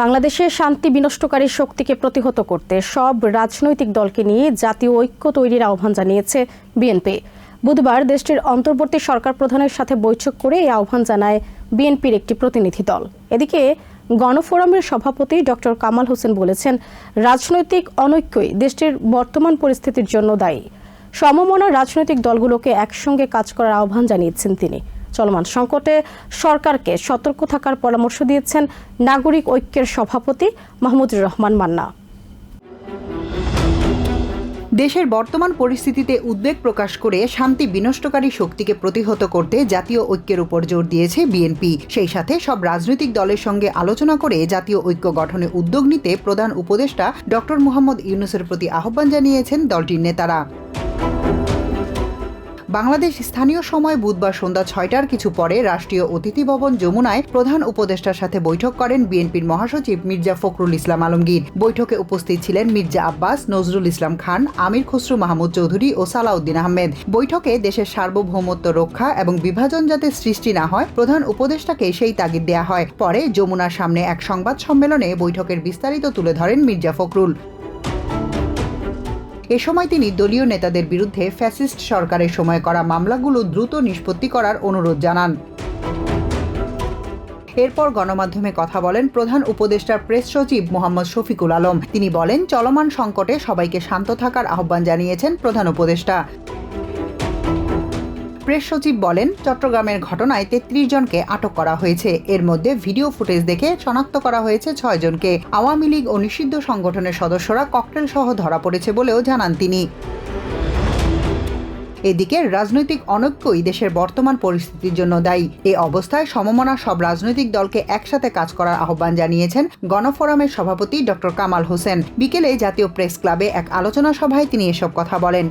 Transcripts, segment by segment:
বাংলাদেশে শান্তি বিনষ্টকারী শক্তিকে প্রতিহত করতে সব রাজনৈতিক দলকে নিয়ে জাতীয় ঐক্য তৈরির আহ্বান জানিয়েছে বিএনপি। বুধবার দেশটির অন্তর্বর্তী সরকার প্রধানের সাথে বৈঠক করে এই আহ্বান জানায় বিএনপির একটি প্রতিনিধি দল। এদিকে গণফোরামের সভাপতি ডক্টর কামাল হোসেন বলেছেন, রাজনৈতিক অনৈক্যই দেশটির বর্তমান পরিস্থিতির জন্য দায়ী। সমমনা রাজনৈতিক দলগুলোকে একসঙ্গে কাজ করার আহ্বান জানিয়েছেন তিনি। চলমান সংকটে সরকারকে সতর্ক থাকার পরামর্শ দিয়েছেন নাগরিক ঐক্যের সভাপতি মাহমুদুর রহমান মান্না। দেশের বর্তমান পরিস্থিতিতে উদ্বেগ প্রকাশ করে শান্তি বিনষ্টকারী শক্তিকে প্রতিহত করতে জাতীয় ঐক্যের উপর জোর দিয়েছে বিএনপি। সেই সাথে সব রাজনৈতিক দলের সঙ্গে আলোচনা করে জাতীয় ঐক্য গঠনে উদ্যোগ নিতে প্রধান উপদেষ্টা ডক্টর মোহাম্মদ ইউনুসের প্রতি আহ্বান জানিয়েছেন দলটির নেতারা। বাংলাদেশ স্থানীয় সময় বুধবার সন্ধ্যা ছয়টার কিছু পরে রাষ্ট্রীয় অতিথি ভবন যমুনায় প্রধান উপদেষ্টার সাথে বৈঠক করেন বিএনপির মহাসচিব মির্জা ফখরুল ইসলাম আলমগীর। বৈঠকে উপস্থিত ছিলেন মির্জা আব্বাস, নজরুল ইসলাম খান, আমির খসরু মাহমুদ চৌধুরী ও সালাউদ্দিন আহমেদ। বৈঠকে দেশের সার্বভৌমত্ব রক্ষা এবং বিভাজন যাতে সৃষ্টি না হয়, প্রধান উপদেষ্টাকে সেই তাগিদ দেয়া হয়। পরে যমুনার সামনে এক সংবাদ সম্মেলনে বৈঠকের বিস্তারিত তুলে ধরেন মির্জা ফখরুল। এ সময় তিনি দলীয় নেতাদের বিরুদ্ধে ফ্যাসিস্ট সরকারের সময় করা মামলাগুলো দ্রুত নিষ্পত্তি করার অনুরোধ জানান। এরপর গণমাধ্যমে কথা বলেন প্রধান উপদেষ্টার প্রেস সচিব মোহাম্মদ শফিকুল আলম। তিনি বলেন, চলমান সংকটে সবাইকে শান্ত থাকার আহ্বান জানিয়েছেন প্রধান উপদেষ্টা। প্রেস সচিব বলেন, চট্টগ্রামের ঘটনায় তেত্রিশ জনকে আটক করা হয়েছে। এর মধ্যে ভিডিও ফুটেজ দেখে শনাক্ত করা হয়েছে ছয় জনকে। আওয়ামী লীগ ও নিষিদ্ধ সংগঠনের সদস্যরা ককটেল সহ ধরা পড়েছে বলেও জানান তিনি। এদিকে রাজনৈতিক অনৈক্যই দেশের বর্তমান পরিস্থিতির জন্য দায়ী। এ অবস্থায় সমমনা সব রাজনৈতিক দলকে একসাথে কাজ করার আহ্বান জানিয়েছেন গণফোরামের সভাপতি ডক্টর কামাল হোসেন। বিকেলে জাতীয় প্রেস ক্লাবে এক আলোচনা সভায় তিনি এসব কথা বলেন।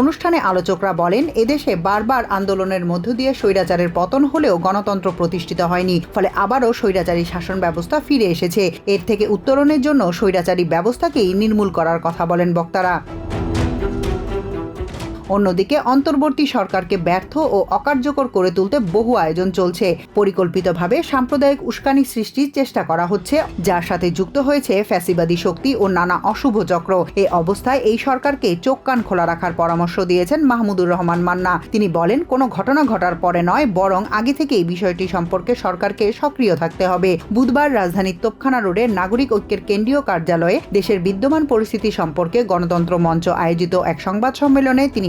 অনুষ্ঠানে আলোচকরা বলেন, এদেশে বারবার আন্দোলনের মধ্য দিয়ে স্বৈরাচারের পতন হলেও গণতন্ত্র প্রতিষ্ঠিত হয়নি, ফলে আবারও স্বৈরাচারী শাসন ব্যবস্থা ফিরে এসেছে। এর থেকে উত্তরণের জন্য স্বৈরাচারী ব্যবস্থাকেই নির্মূল করার কথা বলেন বক্তারা। অন্যদিকে অন্তর্বর্তী সরকারকে ব্যর্থ ও অকার্যকর করে তুলতে বহু আয়োজন চলছে। পরিকল্পিতভাবে সাম্প্রদায়িক উস্কানি সৃষ্টির চেষ্টা করা হচ্ছে, যার সাথে যুক্ত হয়েছে ফ্যাসিবাদী শক্তি ও নানা অশুভ চক্র। এ অবস্থায় এই সরকারকে চোখ কান খোলা রাখার পরামর্শ দিয়েছেন মাহমুদুর রহমান মান্না। তিনি বলেন, কোনো ঘটনা ঘটার পরে নয়, বরং আগে থেকেই বিষয়টি সম্পর্কে সরকারকে সক্রিয় থাকতে হবে। বুধবার রাজধানীর তোপখানা রোডে নাগরিক ঐক্যের কেন্দ্রীয় কার্যালয়ে দেশের বিদ্যমান পরিস্থিতি সম্পর্কে গণতন্ত্র মঞ্চ আয়োজিত এক সংবাদ সম্মেলনে তিনি